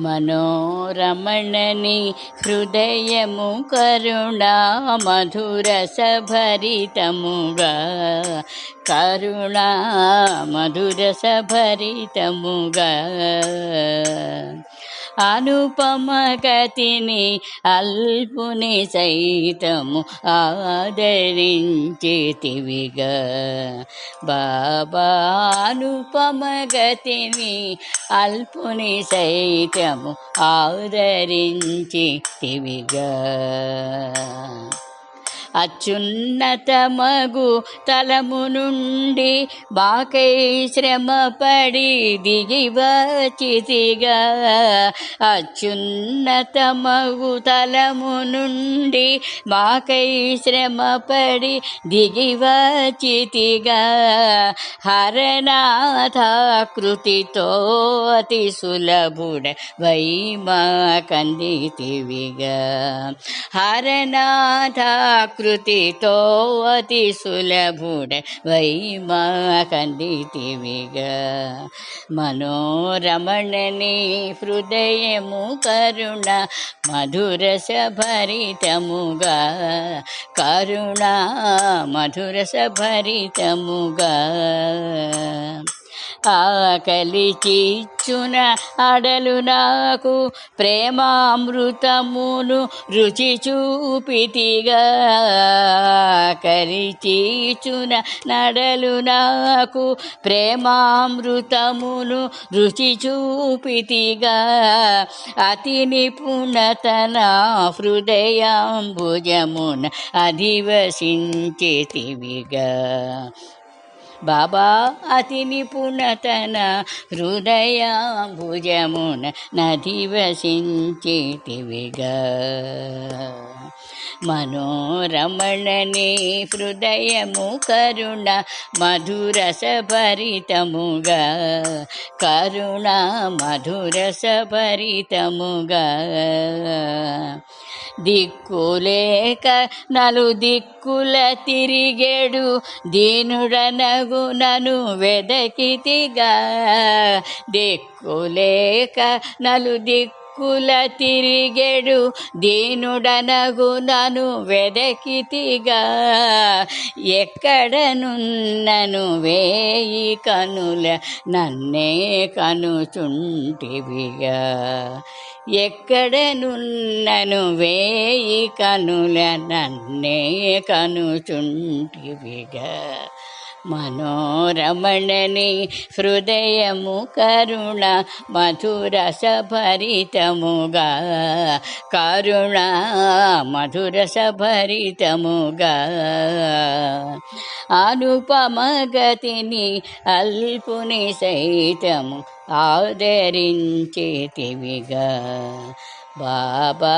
మనోరమణని హృదయము కరుణా మధుర సభరితముగా. కరుణా మధుర అనుపమ గతిని అల్పుని సైతము ఆదరించేతివిగా. బాబా అనుపమగతిని అల్పుని సైతము ఆదరించేతివిగా. అత్యున్నతమగు తలము నుండి బాకై శ్రమపడి దిగి వచ్చితిగా అత్యున్నతమగు తలము నుండి బాకై శ్రమపడి దిగి వచ్చితిగా హరనాథ కృతితో అతి సులభుడ వైమా కందితివిగా. హరనాథ కృతితో అతి సులభుడ వైమా కందితివిగా మనోరమణని హృదయము కరుణ మధురస భరితముగా కరుణ మధురస భరితముగా ఆకలి చీచున అడలు నాకు ప్రేమామృతమును రుచి చూపితిగా. ఆకలి చీచున నడలు నాకు ప్రేమామృతమును రుచి చూపితిగా. అతి నిపుణతన హృదయాంబుజమున అధివసించేతివిగా. బాబా అతి నిపుణతన హృదయ భుజమున నదివసించేటివిగా మనోరమణని హృదయము కరుణ మధురస భరితముగా కరుణ మధురస భరితముగా దిక్కులేక నలు దిక్కుల తిరిగేడు. దీనుడనగు నను వెదకితిగా. దిక్కులేక నలు దిక్కుల తిరిగెడు దీనుడనగు నను వెదకితిగా ఎక్కడనున్నను వేయి కనుల నన్నే కనుచుంటివిగా. ఎక్కడనున్నను వేయి కనుల నన్నే కనుచుంటివిగా. మనోరమణని హృదయము కరుణ మధుర సభరితముగా. కరుణ మధురసభరితముగా అనుపమగతిని అల్పుని సైతము ఆదరించేతివిగా. బాబా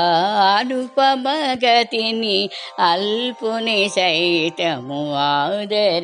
అనుపమగతిని అల్పుని సైతము ఆదరించేతివిగా.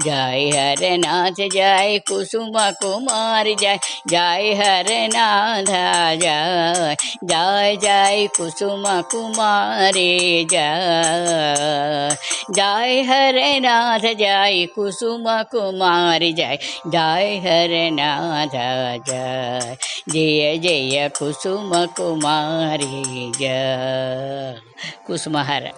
जय हर नाथ जय कुसुम कुमार जय जय हर नाथ जय जय जय कुसुम कुमारे जय जय हर नाथ जय कुसुम कुमार जय जय हर नाथ जय जय जय कुसुम कुमारी जय कुसुमहर